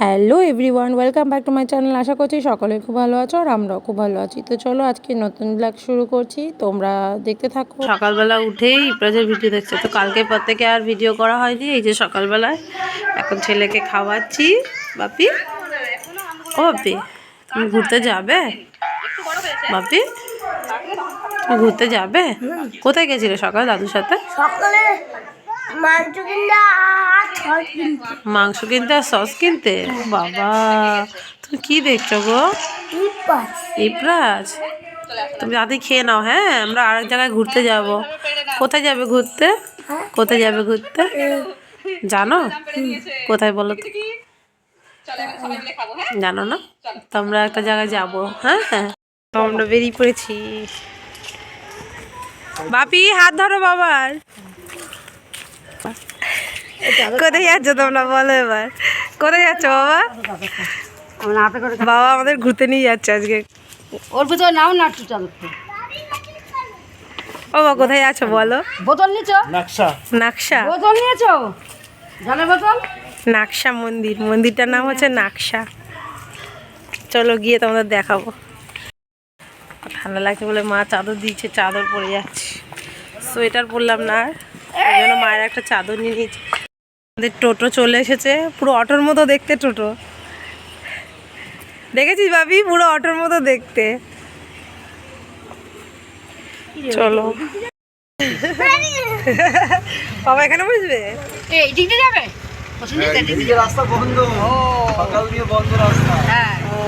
Hello everyone welcome back to my channel. আশা করছি সকলে খুব ভালো আছো আর আমরাও খুব ভালো আছি। তো চলো আজকে নতুন ব্লগ শুরু করছি। তোমরা দেখতে থাকো। সকালবেলা উঠেই ইপ্রাজের ভিডিও দেখছে। তো কালকে পর থেকে আর ভিডিও করা হয়নি। এই যে সকালবেলায় এখন ছেলেকে খাওয়াচ্ছি। বাপি? ও বাপি তুমি ঘুরতে যাবে? বাপি ঘুরতে যাবে? কোথায় গেছিলে সকালে দাদুর সাথে? সকালে মাংস কিনতে আর সস কিনতে? বাবা তুমি কি দেখছ গো? ইপ্রাজ। তুমি তাড়াতাড়ি খেয়ে নাও হ্যাঁ? আমরা আরেক জায়গায় ঘুরতে যাব। কোথায় যাবে ঘুরতে? কোথায় যাবে ঘুরতে? জানো? কোথায় বলো তো? জানো না? তো আমরা একটা জায়গায় যাব হ্যাঁ? হ্যাঁ তো আমরা বেরিয়ে পড়েছি। বাপি হাত ধরো বাবার। কোথায় যাচ্ছ তোমরা বলো এবার? কোথায় যাচ্ছ বাবা? বাবা আমাদের ঘুরতে নিয়ে যাচ্ছে আজকে। ওর ভিতরে নাও না একটু বাবা কোথায় আছো বলো? বোতল নিয়েছো? নাকশা। বোতল নিয়েছো? জলের বোতল? নাকশা মন্দির। মন্দিরটার নাম হচ্ছে নাকশা। চলো গিয়ে তোমাদের দেখাবো। ঠান্ডা লাগছে বলে মা চাদর দিয়েছে চাদর পরে যাচ্ছে। সোয়েটার পরলাম না। আর ওই জন্য মায়ের একটা চাদর নিয়ে নিয়েছি। আমাদের টোটো চলে এসেছে। পুরো অটোর মতো দেখতে টোটো। দেখেছিস ভাবি? পুরো অটোর মতো দেখতে। চলো। বাবা এখানে বুঝবে এই দিক যাবে? পছন্দ দিক দিয়ে। রাস্তা বন্ধ। সকাল দিয়ে বন্ধ রাস্তা। হ্যাঁ। ও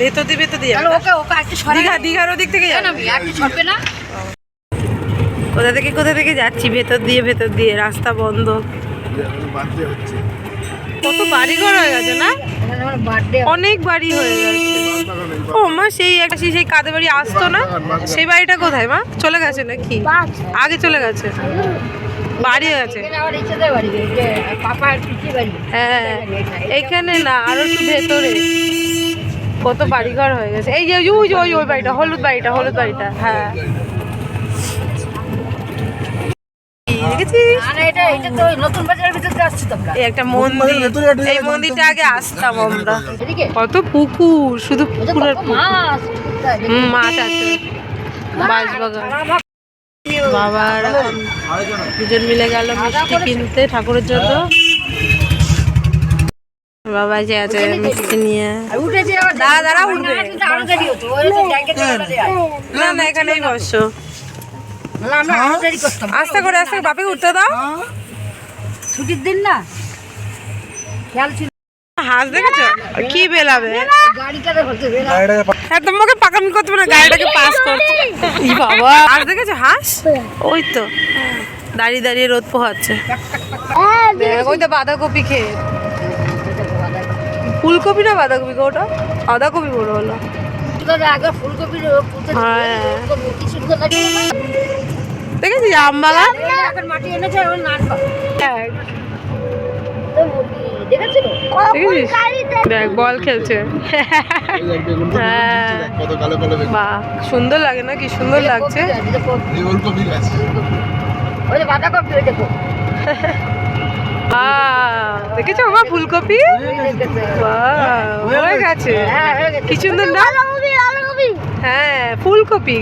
ভেতর দিয়ে ভেতর দিয়ে। তাহলে ওকে ওকে একটু দীঘা দীঘার ওদিক থেকে যাবে। একটু সরবে না। কোথা থেকে কোথা থেকে যাচ্ছি? ভেতর দিয়ে ভেতর দিয়ে। রাস্তা বন্ধ। কত হয়ে গেছে, না? এখানে অনেক বাড়ি হয়ে গেছে। ও মা, সেই একটা, সেই বাড়ি আসতো না? সেই বাড়িটা কোথায় মা? চলে গেছে নাকি? আগে চলে গেছে। বাড়ি এখানে বাড়ি হ্যাঁ এইখানে না, আরও ভেতরে। কত বাড়িঘর হয়ে গেছে। এই যে, ওই যে, ওই ওই বাড়িটা, হলুদ বাড়িটা হলুদ বাড়িটা হ্যাঁ। দেখেছিস? না না এটা এটা তো নতুন বাজারের ভিতর আসছি তো এই একটা মন্দির এই মন্দিরটা আগে আসতাম আমরা। কত পুকুর শুধু পুকুরের মাছ আছে। বাঁশবাগান। বাবা দুজন মিলে গেল মিষ্টি কিনতে ঠাকুরের জন্য। বাবা যে আছে মিষ্টি নিয়ে। আবার দাঁড়া দাঁড়া উঠবে। যায় না না এখানেই বসো। আস্তে করে আস্তে করে বাপি উঠতে দাও। ছুটির দিন না? খেয়াল ছিল। হাঁস দেখেছ কি বেলাবে? বেলা। হ্যাঁ তোমাকে পাকামি করতে পারে গাড়িটাকে পাস করতে বাবা। হাঁস দেখেছ হাঁস? ওই তো। দাঁড়িয়ে দাঁড়িয়ে রোদ পোহাচ্ছে। ওই তো বাঁধাকপি খেয়ে। ফুলকপি না বাঁধাকপি গো ওটা? বাঁধাকপি বড় হলো হ্যাঁ। লাগে। দেখেছিস আম বাগান মাটি এনেছে ওই দেখ, বল খেলছে। হ্যাঁ। বাহ সুন্দর লাগে না কি? সুন্দর লাগছে। দেখেছ আমার ফুলকপি? হয়ে গেছে। হ্যাঁ হয়ে গেছে। কি সুন্দর না? হ্যাঁ ফুলকপি।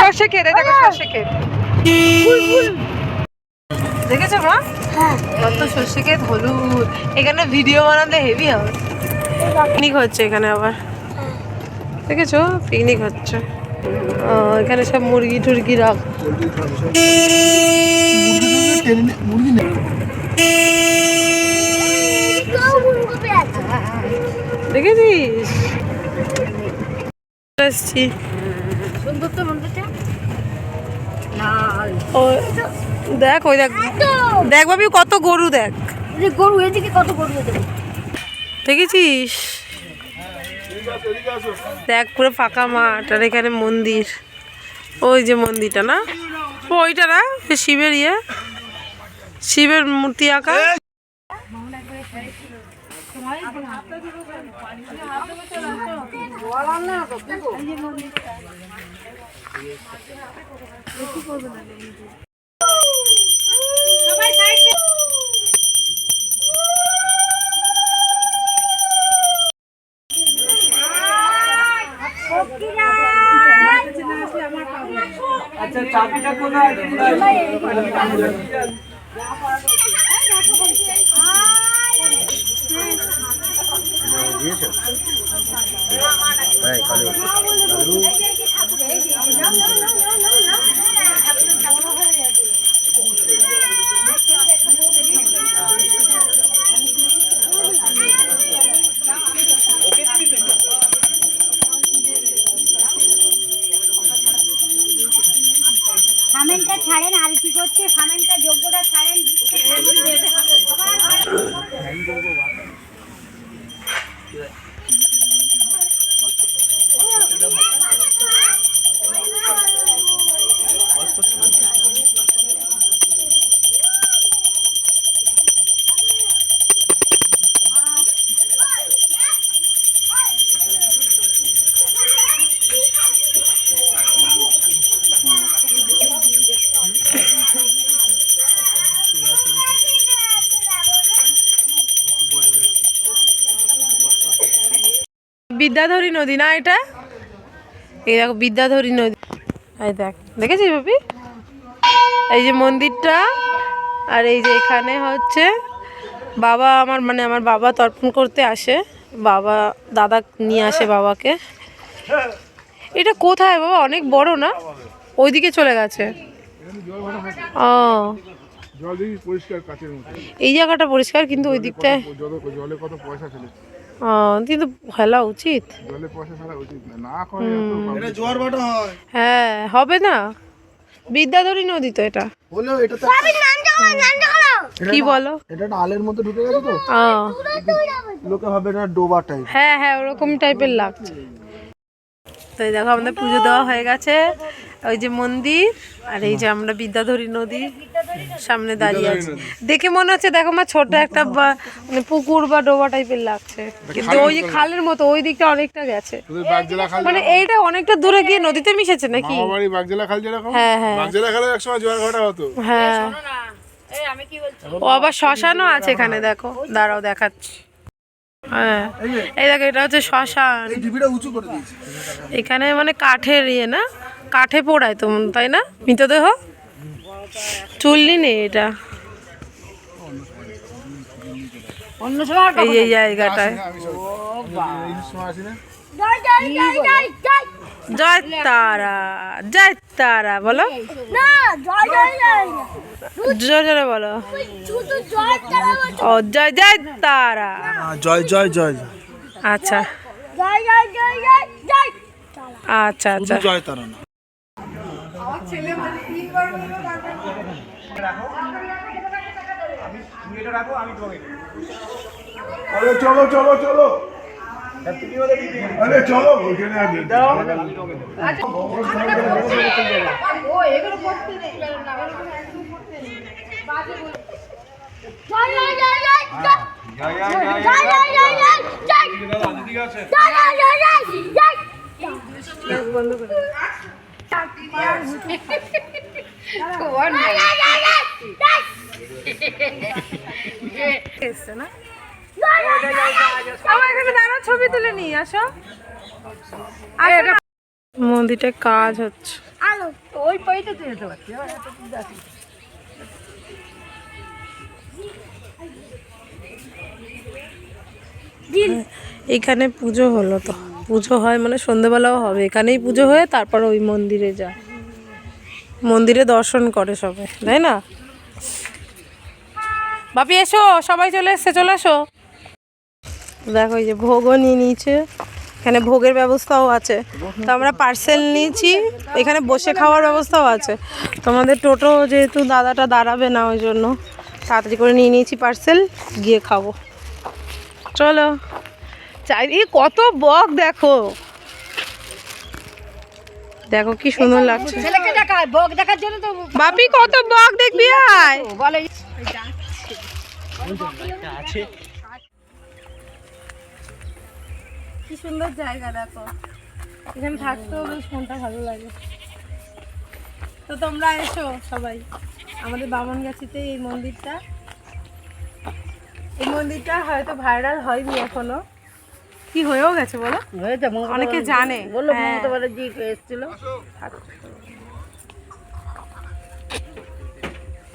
সর্ষে এই দেখো সর্ষে ক্ষেত দেখেছ মা? কত সর্ষে ক্ষেত হলুদ এখানে ভিডিও বানাতে হেভি হবে। পিকনিক হচ্ছে এখানে আবার। দেখেছ? পিকনিক হচ্ছে। এখানে সব মুরগি টুরগি রাখ। দেখেছিস? এসছি সুন্দর তো মন্দিরটা লাল ও দেখ ওই দেখ। দেখ ভাবি কত গরু দেখ। গরু এদিকে কত গরু দেখেছিস? দেখ পুরো ফাঁকা মাঠ আর এখানে মন্দির। ওই যে মন্দিরটা না? ওইটা না? শিবের ইয়ে? শিবের মূর্তি আঁকা? আচ্ছা চাবিটা কোথায়? হ্যাঁ, দিয়েছ। হ্যাঁ, বিদ্যাধরী নদী না এটা? এই দেখো বিদ্যাধরী নদী। এই দেখ দেখেছিস বাপি এই যে মন্দিরটা আর এই যে এখানে হচ্ছে বাবা আমার মানে আমার বাবা তর্পণ করতে আসে। বাবা দাদা নিয়ে আসে বাবাকে। এটা কোথায় বাবা? অনেক বড় না? ওইদিকে চলে গেছে। ও। এই জায়গাটা পরিষ্কার কিন্তু ওই দিকটায় জলে কত পয়সা কিন্তু ফেলা উচিত। হ্যাঁ। হবে না। বিদ্যাধরী নদী তো এটা। কি বলো? এটা আলের মতো ঢুকে গেছে তো? লোকে হবে না ডোবা টাইপ হ্যাঁ হ্যাঁ ওরকম টাইপের লাগছে। তো এই দেখো আমাদের পুজো দেওয়া হয়ে গেছে। ওই যে মন্দির আর এই যে আমরা বিদ্যাধরী নদী সামনে দাঁড়িয়ে আছি। দেখে মনে হচ্ছে দেখো আমার ছোট একটা বা- মানে পুকুর বা ডোবা টাইপের লাগছে। কিন্তু ওই যে খালের মতো ওই দিকটা অনেকটা গেছে। মানে এইটা অনেকটা দূরে গিয়ে নদীতে মিশেছে নাকি? মামাবাড়ি বাগজেলা খাল যেরকম হ্যাঁ হ্যাঁ। বাগজেলা খালে একসময় জোয়ার ভাটা হতো। হ্যাঁ। ও আবার শ্মশানও আছে এখানে দেখো। দাঁড়াও দেখাচ্ছি। হ্যাঁ। এই দেখো এটা হচ্ছে শ্মশান। এই টিভিটা উঁচু করে দিয়েছি। এখানে মানে কাঠের ইয়ে না? কাঠে পোড়ায় তো তাই না? মৃতদেহ? চুল্লি নেই এটা। এই জায়গাটায়। জয় তারা জয় তারা বলো। জোরে জোরে বলো। ও জয় জয় তারা। হ্যাঁ, জয় জয় জয় আচ্ছা। আচ্ছা আচ্ছা। জয় তারা না। চলো চলো চলো। আরে চলো ওখানে আগে। জয় জয় জয় জয় জয় জয় জয় জয় জয় জয় জয় জয় জয় জয় জয় জয় জয় জয় জয় এসছে না আমার এখানে দাঁড়াও ছবি তুলে নিয়ে আসো। মন্দিরটায় কাজ হচ্ছে। ওই পাইতে তো যেতে পারছি এখানে পুজো হলো তো। পুজো হয় মানে সন্ধেবেলাও হবে। এখানেই পুজো হয়ে তারপর ওই মন্দিরে যায়। মন্দিরে দর্শন করে সবাই তাই না? বাপি এসো সবাই চলে এসছে চলে এসো। দেখো এই যে ভোগও নিয়ে নিয়েছে। এখানে ভোগের ব্যবস্থাও আছে। তো আমরা পার্সেল নিয়েছি এখানে বসে খাওয়ার ব্যবস্থাও আছে। তোমাদের টোটো যেহেতু দাদাটা দাঁড়াবে না ওই জন্য তাড়াতাড়ি করে নিয়ে নিয়েছি পার্সেল গিয়ে খাব। চলো। চাই কত বক দেখো। দেখো কি সুন্দর লাগছে। বাপি কত বক দেখবি আয়। বলে কি সুন্দর জায়গা দেখো। এখানে থাকতেও বেশ মনটা ভালো লাগে। তো তোমরা এসো সবাই। আমাদের বামনগাছিতে এই মন্দিরটা। এই মন্দিরটা হয়তো ভাইরাল হয়নি এখনও। কি হয়েও গেছে বলো? অনেকে জানে। বলল হ্যাঁ। মমতা ব্যানার্জি এসেছিল?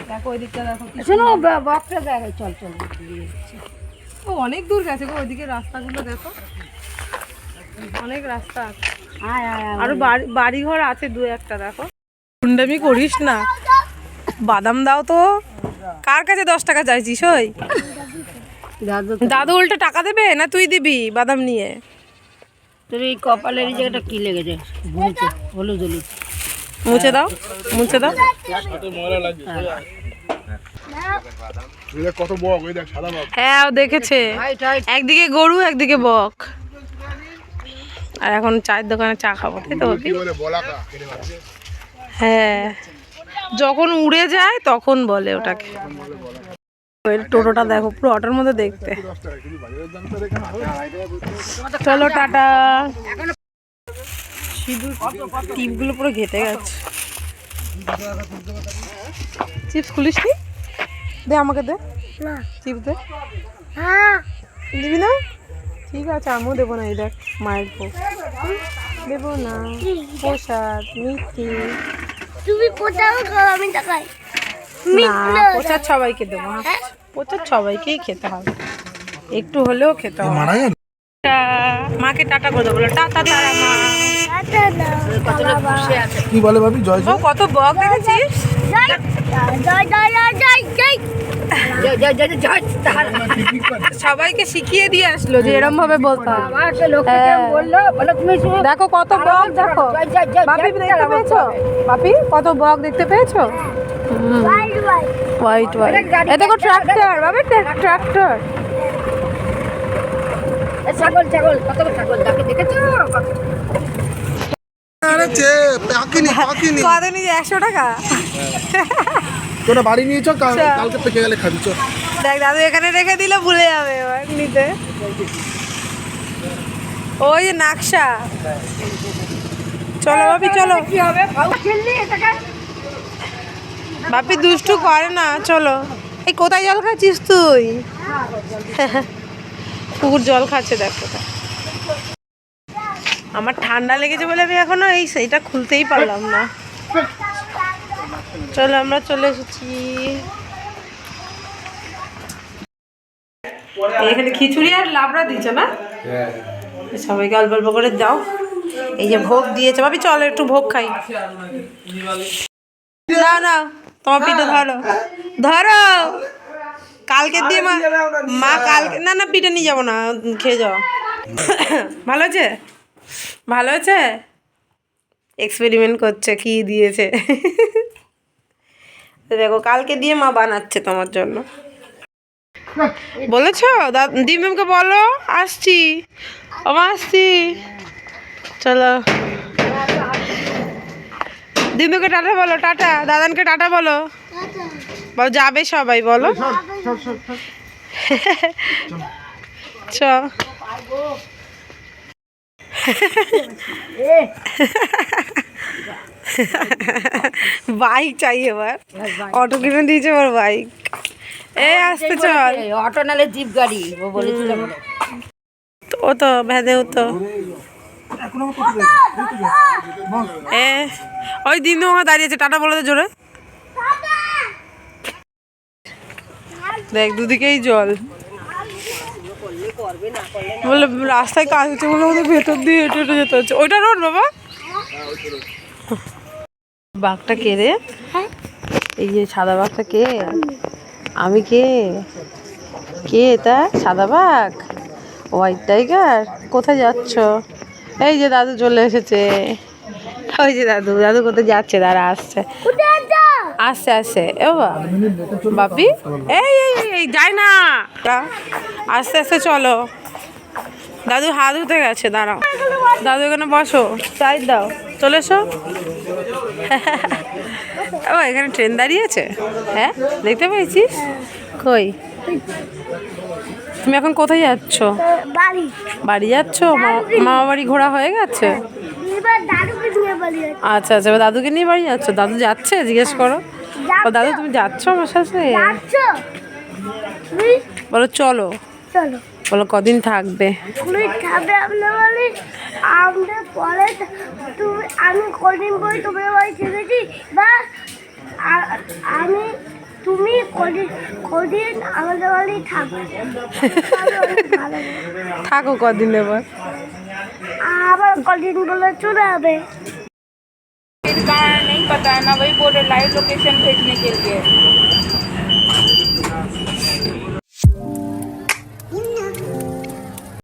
দেখো ওই দিকটা দেখো শোনো বক্সটা চল চল ও অনেক দূর গেছে গো ওইদিকে রাস্তাগুলো দেখো। অনেক রাস্তা আছে। আয় আয় আয় আরও বাড়ি বাড়ি ঘর আছে দু একটা দেখো। গুন্ডামি করিস না। বাদাম দাও তো। কার কাছে দশ টাকা চাইছিস ওই? দাদু উল্টে টাকা দেবে না তুই দিবি বাদাম নিয়ে? তোর এই কপালের জায়গাটা কি লেগেছে? হলুদ হলুদ। মুছে দাও মুছে দাও। কত বক ওই দেখ সাদা বক। হ্যাঁ ও দেখেছে। একদিকে গরু একদিকে বক। আর এখন চায়ের দোকানে চা খাব তাই তো হ্যাঁ। যখন উড়ে যায় তখন বলে ওটাকে। ওই টোটোটা দেখো পুরো অটোর মধ্যে দেখতে। চলো টাটা। সিঁদুর টিপগুলো পুরো ঘেটে গেছে। চিপস খুলিস নি? দে আমাকে দে। চিপস দে। দিবি না? ঠিক আছে আমিও দেবো না এই দেখ মায়ের ভোগ। দেবো না। প্রসাদ মিষ্টি। তুমি কোথাও খাও আমি টাকাই না প্রচার সবাইকে দেবো হ্যাঁ? প্রচার সবাইকেই খেতে হবে। একটু হলেও খেতে হবে। মারা গেল। মাকে টাটা করে দেবো বলো, টাটা তারা মা। কতটা খুশি আছে। কি বলে ভাবি? কত বক দেখেছিস সবাইকে শিখিয়ে দিয়ে আসলো যে এরম ভাবে বলতে হ্যাঁ। দেখো কত বক দেখো। বাপি দেখতে পেয়েছ? বাপি কত বক দেখতে পেয়েছ? হোয়াইট হোয়াইট দেখো ট্রাক্টর ট্রাক্টর ছাগল ছাগল কত ছাগল? দেখেছ? হ্যাঁ, একশো টাকা? তোরা বাড়ি নিয়েছ কালকে পেকে গেলে খাবি চল। দেখ দাদু এখানে রেখে দিলে ভুলে যাবে এবার নিতে। ওই নাকশা। চলো বাপি চলো। কি হবে বাপি দুষ্টু করে না চলো। এই কোথায় জল খাচ্ছিস তুই? পুকুর জল খাচ্ছে দেখ কোথায়। আমার ঠান্ডা লেগেছে বলে আমি এখনও এই সেইটা খুলতেই পারলাম না। চলো আমরা চলে এসেছি। এখানে খিচুড়ি আর লাবড়া দিচ্ছে না? সবাইকে অল্প অল্প করে দাও। এই যে ভোগ দিয়েছে। ভাবি চলো একটু ভোগ খাই। না না তোমার পিঠে ধরো। ধরো। কালকে দিয়ে মা মা কালকে না না পিঠে নিয়ে যাব না। খেয়ে যাও। ভালো আছে? ভালো আছে? এক্সপেরিমেন্ট করছে কি দিয়েছে। দেখো কালকে দিয়ে মা বানাচ্ছে তোমার জন্য। বলেছ? দিমিমকে বলো আসছি। আমা আসছি। চলো। দিদুকে টাটা বলো টাটা। দাদানকে টাটা বলো। বলো যাবে সবাই বলো। চ। বাইক চাই এবার। অটো কিনে দিয়েছে এবার বাইক এ আসতে চল। অটো নালে জিপ গাড়ি ও বলেছিল। বলে। ও তো ভেদেও তো। এ ওই দিন আমার দাঁড়িয়েছে টাটা বলে জোরে। দেখ দুদিকেই জল। বলে রাস্তায় কাজ হচ্ছে বলে ওদের ভেতর দিয়ে হেঁটে হেঁটে যেতে হচ্ছে। ওইটা রোড বাবা? বাঘটা কে রে? এই যে সাদা বাঘটা কে? আমি কে? কে এটা? সাদা বাঘ? হোয়াইট টাইগার কোথায় যাচ্ছ? এই যে দাদু চলে এসেছে। ওই যে দাদু দাদু কোথায় যাচ্ছে? দাঁড়া আসছে। আসছে আসছে। এ বাবা বাপি? এই এই এই, যাই না। আস্তে আস্তে চলো। দাদু হাত ধুতে গেছে দাঁড়াও। দাদু এখানে বসো। চাই দাও। চলে এসো। ও এখানে ট্রেন দাঁড়িয়েছে হ্যাঁ দেখতে পেয়েছিস কই? তুমি এখন কোথায় যাচ্ছ? বাড়ি। বাড়ি যাচ্ছ? মা- মামা বাড়ি ঘোরা হয়ে গেছে। আচ্ছা আচ্ছা দাদুকে নিয়ে বাড়ি যাচ্ছ? দাদু যাচ্ছে? জিজ্ঞেস করো। ও দাদু তুমি যাচ্ছ আমার সাথে? বলো চলো। চলো। বলো কদিন থাকবে তুমি খাবে আপনার বাড়ি আমাদের পরে তুমি আমি কদিন পরে তোমার বাড়ি থেকেছি বা আ- আমি তুমি কদিন কদিন আমাদের বাড়ি থাকবে তাহলে অনেক ভালো হবে। থাকো কদিন এবার আবার কদিন বলে চলে যাবে का नहीं पता है ना वही बोल रहे लाइव लोकेशन भेजने के लिए